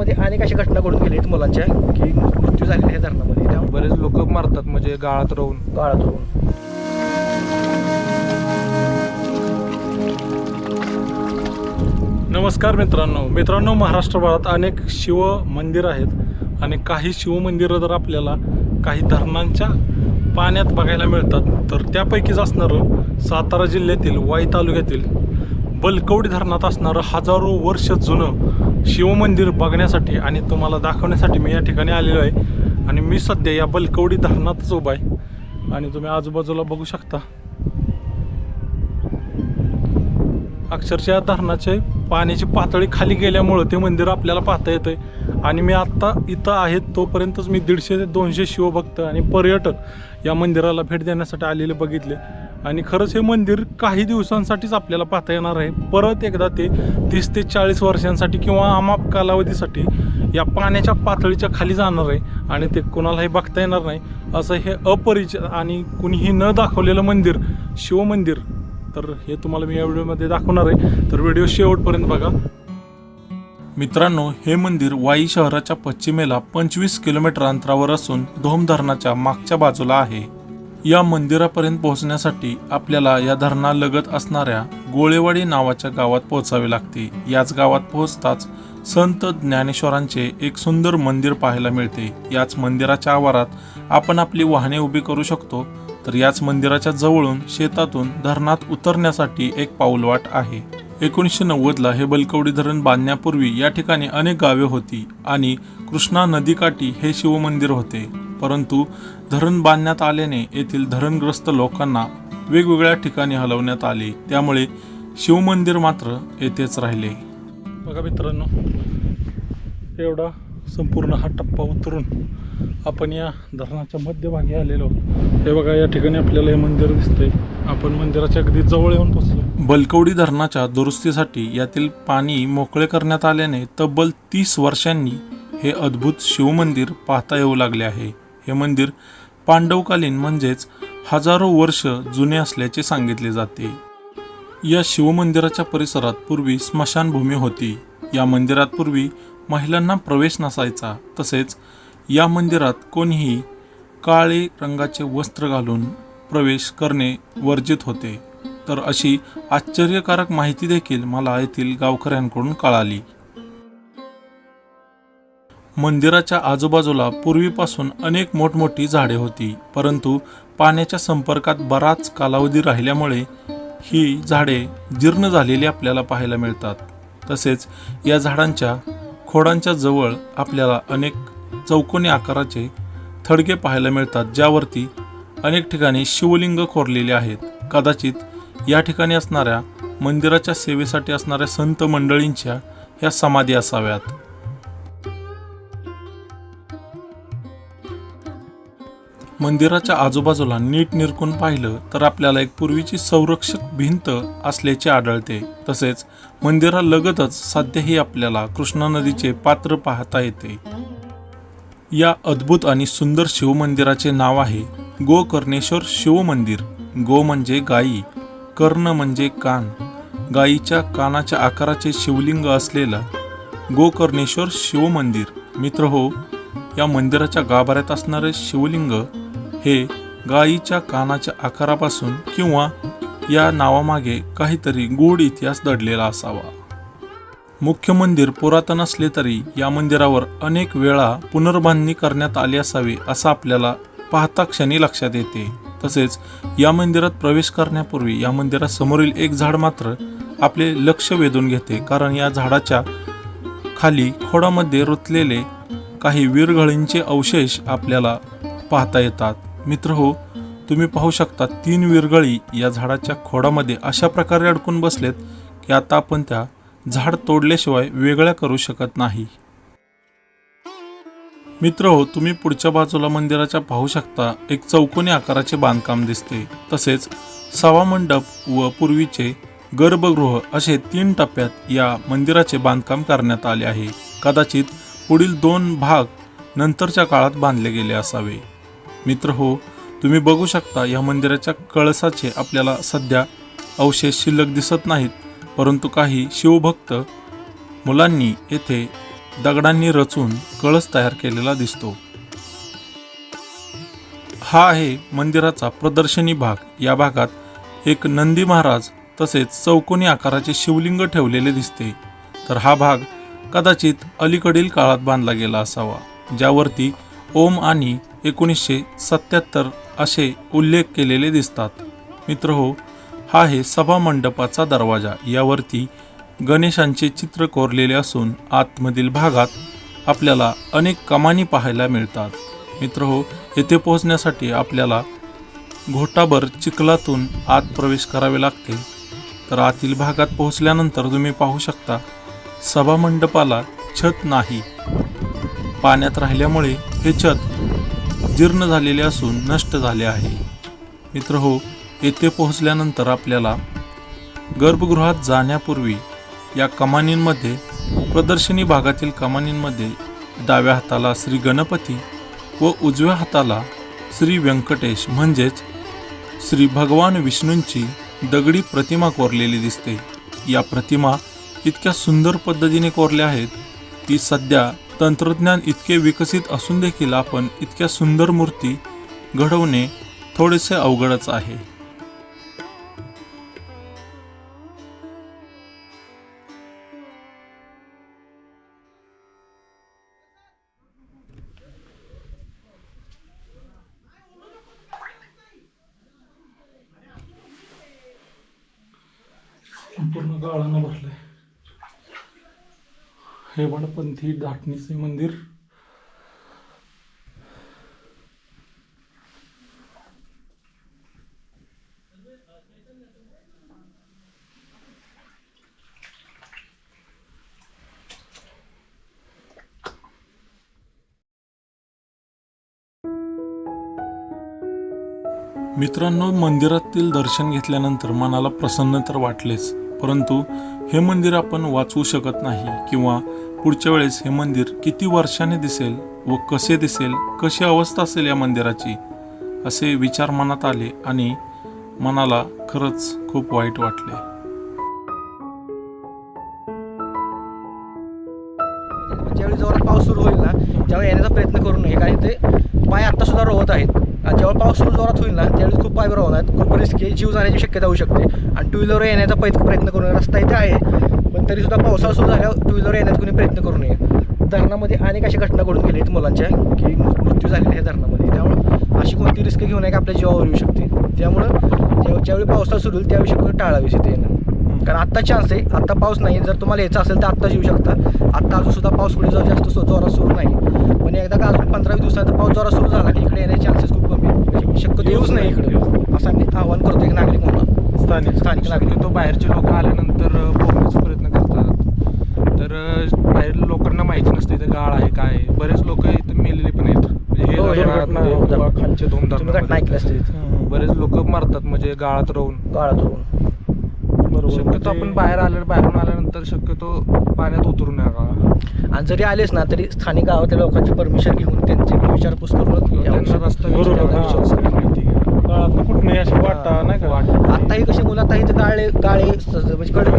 धरणामध्ये अनेक अशा घटना घडून गेल्या आहेत मुलांच्या की मृत्यू झालेला आहे धरणामध्ये. त्यामुळे बरेच लोक मरतात म्हणजे गाळात राहून. काळात होऊन नमस्कार मित्रांनो. मित्रांनो महाराष्ट्रभरात अनेक शिव मंदिर आहेत आणि काही शिवमंदिरं जर आपल्याला काही धरणांच्या पाण्यात बघायला मिळतात तर त्यापैकीच असणारं सातारा जिल्ह्यातील वाई तालुक्यातील बलकवडी धरणात असणारं हजारो वर्ष जुनं शिवमंदिर बघण्यासाठी आणि तुम्हाला दाखवण्यासाठी मी या ठिकाणी आलेलो आहे. आणि मी सध्या या बलकवडी धरणातच उभा आहे. आणि तुम्ही आजूबाजूला बघू शकता. अक्षरशः धरणाचे पाण्याची पातळी खाली गेल्यामुळं ते मंदिर आपल्याला पाहता येतंय. आणि मी आत्ता इथं आहे तोपर्यंतच मी दीडशे ते दोनशे शिवभक्त आणि पर्यटक या मंदिराला भेट देण्यासाठी आलेले बघितले. आणि खरंच हे मंदिर काही दिवसांसाठीच आपल्याला पाहता येणार आहे. परत एकदा ते तीस ते चाळीस वर्षांसाठी किंवा अमाप कालावधीसाठी या पाण्याच्या पातळीच्या खाली जाणार आहे आणि ते कोणालाही बघता येणार नाही. असं हे अपरिचित आणि कुणीही न दाखवलेलं मंदिर शिवमंदिर तर हे तुम्हाला मी या व्हिडिओमध्ये दाखवणार आहे. तर व्हिडिओ शेवटपर्यंत बघा. मित्रांनो हे मंदिर वाई शहराच्या पश्चिमेला पंचवीस किलोमीटर अंतरावर असून धोम धरणाच्या मागच्या बाजूला आहे. या मंदिरापर्यंत पोहोचण्यासाठी आपल्याला या धरणालगत असणाऱ्या गोळेवाडी नावाच्या गावात पोहोचावे लागते. याच गावात पोहोचताच संत ज्ञानेश्वरांचे एक सुंदर मंदिर पाहायला मिळते. याच मंदिराच्या आवारात आपण आपली वाहने उभी करू शकतो. तर याच मंदिराच्या जवळून शेतातून धरणात उतरण्यासाठी एक पाऊलवाट आहे. एकोणीसशे नव्वदला हे बलकवडी धरण बांधण्यापूर्वी या ठिकाणी अनेक गावे होती आणि कृष्णा नदीकाठी हे शिवमंदिर होते. परंतु धरण बांधण्यात आल्याने येथील धरणग्रस्त लोकांना वेगवेगळ्या ठिकाणी हलवण्यात आले. त्यामुळे शिवमंदिर मात्र येथेच राहिले. बघा मित्रांनो एवढा संपूर्ण हा टप्पा उतरून आपण या धरणाच्या मध्यभागी आलेलो हे बघा या ठिकाणी आपल्याला हे मंदिर दिसतंय. आपण मंदिराच्या अगदी जवळ येऊन पोहोचलो बलकवडी धरणाच्या दुरुस्तीसाठी यातील पाणी मोकळे करण्यात आल्याने तब्बल तीस वर्षांनी हे अद्भुत शिवमंदिर पाहता येऊ लागले आहे. हे मंदिर पांडवकालीन म्हणजेच हजारो वर्ष जुने असल्याचे सांगितले जाते. या शिवमंदिराच्या परिसरात पूर्वी स्मशानभूमी होती. या मंदिरात पूर्वी महिलांना प्रवेश नसायचा. तसेच या मंदिरात कोणीही काळे रंगाचे वस्त्र घालून प्रवेश करणे वर्जित होते. तर अशी आश्चर्यकारक माहिती देखील मला येथील गावकऱ्यांकडून कळाली. मंदिराच्या आजूबाजूला पूर्वीपासून अनेक मोठमोठी झाडे होती. परंतु पाण्याच्या संपर्कात बराच कालावधी राहिल्यामुळे ही झाडे जीर्ण झालेली आपल्याला पाहायला मिळतात. तसेच या झाडांच्या खोडांच्या जवळ आपल्याला अनेक चौकोनी आकाराचे थडगे पाहायला मिळतात ज्यावरती अनेक ठिकाणी शिवलिंग कोरलेले आहेत. कदाचित या ठिकाणी असणाऱ्या मंदिराच्या सेवेसाठी असणाऱ्या संत मंडळींच्या ह्या समाधी असाव्यात. मंदिराच्या आजूबाजूला नीट निरकून पाहिलं तर आपल्याला एक पूर्वीची संरक्षक भिंत असल्याचे आढळते. तसेच मंदिरालगतच सध्याही आपल्याला कृष्णा नदीचे पात्र पाहता येते. या अद्भुत आणि सुंदर शिवमंदिराचे नाव आहे गोकर्णेश्वर शिवमंदिर गो म्हणजे गायी कर्ण म्हणजे कान. गायीच्या कानाच्या आकाराचे शिवलिंग असलेलं गोकर्णेश्वर शिवमंदिर मित्र हो या मंदिराच्या गाभाऱ्यात असणारे शिवलिंग हे गायीच्या कानाच्या आकारापासून किंवा या नावामागे काहीतरी गूढ इतिहास दडलेला असावा. मुख्य मंदिर पुरातन असले तरी या मंदिरावर अनेक वेळा पुनर्बांधणी करण्यात आली असावी असं आपल्याला पाहता क्षणी लक्षात येते. तसेच या मंदिरात प्रवेश करण्यापूर्वी या मंदिरासमोरील एक झाड मात्र आपले लक्ष वेधून घेते. कारण या झाडाच्या खाली खोडामध्ये रुतलेले काही विरघळींचे अवशेष आपल्याला पाहता येतात. मित्र हो तुम्ही पाहू शकता तीन विरगळी या झाडाच्या खोडामध्ये अशा प्रकारे अडकून बसलेत की आता आपण त्या झाड तोडल्याशिवाय वेगळ्या करू शकत नाही. मित्र हो तुम्ही पुढच्या बाजूला मंदिराच्या पाहू शकता एक चौकोनी आकाराचे बांधकाम दिसते. तसेच सवा मंडप व पूर्वीचे गर्भगृह असे तीन टप्प्यात या मंदिराचे बांधकाम करण्यात आले आहे. कदाचित पुढील दोन भाग नंतरच्या काळात बांधले गेले असावे. मित्र हो तुम्ही बघू शकता या मंदिराच्या कळसाचे आपल्याला सध्या अवशेष शिल्लक दिसत नाहीत परंतु काही शिवभक्त मुलांनी येथे दगडांनी रचून कळस तयार केलेला दिसतो. हा आहे मंदिराचा प्रदर्शनी भाग. या भागात एक नंदी महाराज तसेच चौकोनी आकाराचे शिवलिंग ठेवलेले दिसते. तर हा भाग कदाचित अलीकडील काळात बांधला गेला असावा ज्यावरती ओम आणि एकोणीसशे सत्याहत्तर असे उल्लेख केलेले दिसतात. मित्र हो हा आहे सभा मंडपाचा दरवाजा. यावरती गणेशांचे चित्र कोरलेले असून आतमधील भागात आपल्याला अनेक कमानी पाहायला मिळतात. मित्र हो येथे पोहोचण्यासाठी आपल्याला घोटाभर चिखलातून आत प्रवेश करावे लागते. तर आतील भागात पोहोचल्यानंतर तुम्ही पाहू शकता सभामंडपाला छत नाही. पाण्यात राहिल्यामुळे हे छत जीर्ण झालेले असून नष्ट झाले आहे. मित्र हो येथे पोहोचल्यानंतर आपल्याला गर्भगृहात जाण्यापूर्वी या कमानींमध्ये प्रदर्शनी भागातील कमानींमध्ये डाव्या हाताला श्री गणपती व उजव्या हाताला श्री व्यंकटेश म्हणजेच श्री भगवान विष्णूंची दगडी प्रतिमा कोरलेली दिसते. या प्रतिमा इतक्या सुंदर पद्धतीने कोरल्या आहेत की सध्या तंत्रज्ञान इतके विकसित असून देखील आपण इतक्या सुंदर मूर्ती घडवणे थोडेसे अवघडच आहे. संपूर्ण गाळांना भरलंय. हे धाटणीचे मंदिर. मित्रांनो मंदिरातील दर्शन घेतल्यानंतर मनाला प्रसन्न तर वाटलेच परंतु हे मंदिर आपण वाचवू शकत नाही किंवा पुढच्या वेळेस हे मंदिर किती वर्षाने दिसेल व कसे दिसेल कशी अवस्था असेल या मंदिराची असे विचार मनात आले आणि मनाला खरंच खूप वाईट वाटले. ज्यावेळी जोरात पाऊस सुरू होईल ना त्यावेळी येण्याचा प्रयत्न करू नये कारण ते पाय आत्तासुद्धा रोवत आहेत. जेव्हा पाऊस सुरू जोरात होईल ना त्यावेळी खूप पाय रोवणार आहेत खूप रिस्की जीव जाण्याची शक्यता होऊ शकते. आणि टू व्हीलर येण्याचा पै- प्रयत्न करू नये. रस्ता इथे आहे पण तरीसुद्धा पावसाळा सुरू झाल्यावर टू व्हीलर येण्याचा कोणी प्रयत्न करू नये. धरणामध्ये अनेक अशा घटना घडून गेल्या आहेत मुलांच्या की मृत्यू झालेले आहे धरणामध्ये. त्यामुळं अशी कोणती रिस्क घेऊन आहे की आपल्या जीवावर येऊ शकते. त्यामुळं जेव्हा ज्यावेळी पावसाळा सुरू होईल त्यावेळी शक्यतो टाळावीच इथे येणं. कारण आत्ता चान्स आहे. आत्ता पाऊस नाही. जर तुम्हाला यायचं असेल तर आत्ताच येऊ शकता. आत्ता अजून सुद्धा पाऊस कुठे जाऊ जास्त जोरात सुरू नाही. पण एकदा का अजून पंधरावी वीस पाऊस जोरात सुरू झाला की इकडे येण्याचे चान्सेस खूप शक्यतो येऊच नाही इकडे. असं मी आवाहन करतो एक नागरिक म्हणून. स्थानिक. स्थानिक नागरिक. शक्यतो बाहेरचे लोक आल्यानंतर पोहण्याचा प्रयत्न करतात. तर बाहेर लोकांना माहिती नसते इथं गाळ आहे काय आहे. बरेच लोक इथं मेलेले पण आहेत. म्हणजे हो, हे हे खालचे दोन घटना. ऐकल्या असतील बरेच लोक मरतात म्हणजे गाळात राहून. काळात राहून. बरोबर. शक्यतो म्हणजे- आपण बाहेर आल्या बाहेरून आल्यानंतर शक्यतो पाण्यात उतरू नका. आणि जरी आलेच ना तरी स्थानिक गावातल्या लोकांची परमिशन घेऊन त्यांची विचारपूस करून त्यांना रस्ता बरोबर, विचारायला हा. विचार सगळी माहिती घ्या. काळात कुठं अशी वाटा नाही का? वाट. आता ही कशी मुलं आता इथं गाळे गाळे स- म्हणजे कडक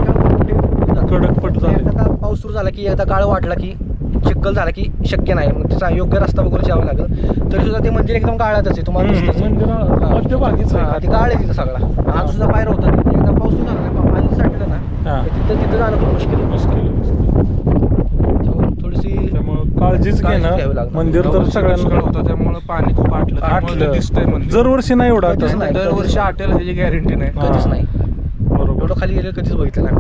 कडकपट झाले. एकदा का पाऊस सुरू झाला की एकदा गाळ वाटला की चिखल झाला की शक्य नाही मग त्याचा योग्य रस्ता बघून जावं लागेल तरी सुद्धा ते मंदिर एकदम गाळातच आहे तुम्हाला दिसतंच. मंदिरा-. मध्यभागीच आहे. हा, ते गाळ आहे तिथं सगळा आज सुद्धा बाहेर होतात एकदा पाऊस सुरू झाला ना पाणी साठलं हा. ना तर तिथं तिथं जाणं खूप मुश्किल आहे मुश्किल आहे, मुश्किल आहे. त्यामुळे थोडीशी त्यामुळं काळजीच काळजी घेणं घ्यावी लागणार. मंदिर तर सगळ्यांना होता त्यामुळे पाणी खूप आटलं त्यामुळे ते आटलं. दिसतंय मंदिर दरवर्षी नाही एवढं कधीच आता नाही. दरवर्षी आटेल ह्याची गॅरंटी नाही हा. कधीच नाही बरोबर एवढं खाली गेलं कधीच बघितलं नाही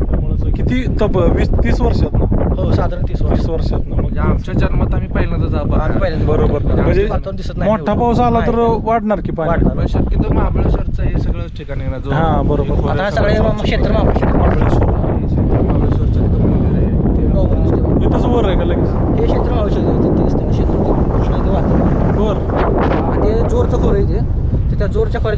त्यामुळं किती तप वीस तीस वर्षात ना हो साधारण तीस वर्ष वीस वर्षात ना मग म्हणजे आमच्या जन्मात आम्ही पहिल्यांदा बरोबर म्हणजे म्हणजे वातावरण दिसत नाही मोठा. पाऊस आला तर नाही. वाढणार की पाणी वाढणार. पण शक्यतो महाबळेश्वरचं हे सगळंच ठिकाण आहे ना जो हा, बरोबर. आता सगळे सगळं क्षेत्र महाबळेश्वर महाबळेश्वर. महाबळेश्वरचं तिथं मंदिर आहे ते गावावर दिसते. इथंच वर आहे का लगेच हे क्षेत्र महाबळेश्वर आहे. ते दिसते ना क्षेत्र कृष्णा ते वाहतं. वर आणि ते जोरचं खोरं आहे ते तर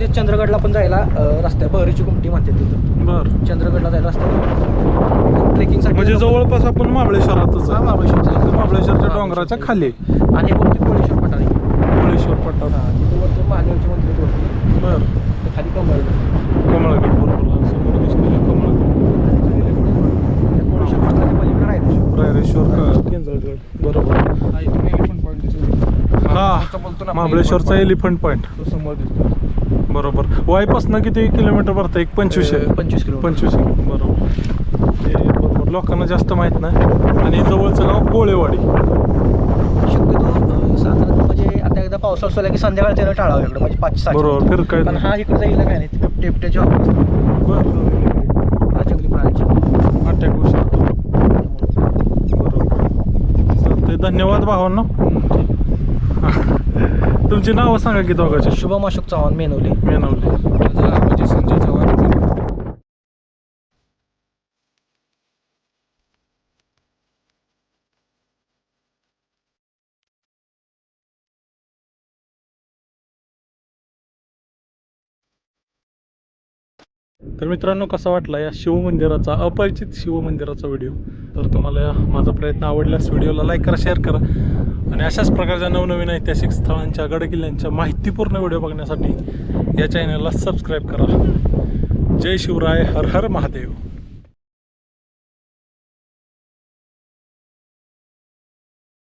जोरच्या खोऱ्यात चंद्रगडला पण जायला अं, रस्ता आहे बहरीची गुमटी म्हणते तिथं. बर. चंद्रगडला जायला रस्ता ट्रेकिंगसाठी म्हणजे जवळपास आपण महाबळेश्वरातच हा, आहे. महाबळेश्वरचं आहे. महाबळेश्वरच्या डोंगराच्या खाली. आहे. आणि वरती कोळेश्वर पठार आहे. महाबळेश्वर पट्टा हा, तिथे वरती महादेवचे मंदिर आहे वरती. बर. ते खाली कमळ आहे. कमळगड बरोबर समोर दिसतोय कमळगड कोळेश्वर पठाराच्या पलीकडे रायरेश्वर. रायरेश्वर क- केंद्र बरोबर. हा महाबळेश्वरचा एलिफंट पॉईंट तो समोर दिसतो. बरोबर. वाईपासनं किती किलोमीटर भरतं? एक पंचवीसशे. अं, पंचवीस किलो पंचवीस बरोबर. ते बरोबर. लोकांना जास्त माहीत नाही. आणि जवळचं गाव गोळेवाडी शक्यतो साधारण म्हणजे आता एकदा पावसाळा सुरू की संध्याकाळी त्यानं टाळावं इकडं म्हणजे पाच सहा बरोबर. फिरकाय पण हा इकडचा काय नाही बिबट्याचे ऑफिस जंगली प्राण्यांच्या अटॅक होऊ शकतो बरोबर चालतंय धन्यवाद भावांना तुमची नावं सांगा की दोघांची. शुभम अशोक चव्हाण मेनवली मेनवली माझं म्हणजे संजय चव्हाण. तर मित्रांनो कसा वाटला या शिवमंदिराचा अपरिचित शिवमंदिराचा व्हिडिओ? तर तुम्हाला या माझा प्रयत्न आवडल्यास व्हिडिओला लाईक करा शेअर करा. आणि अशाच प्रकारच्या नवनवीन ऐतिहासिक स्थळांच्या गडकिल्ल्यांच्या माहितीपूर्ण व्हिडिओ बघण्यासाठी या चॅनलला सबस्क्राईब करा. जय शिवराय हर हर महादेव.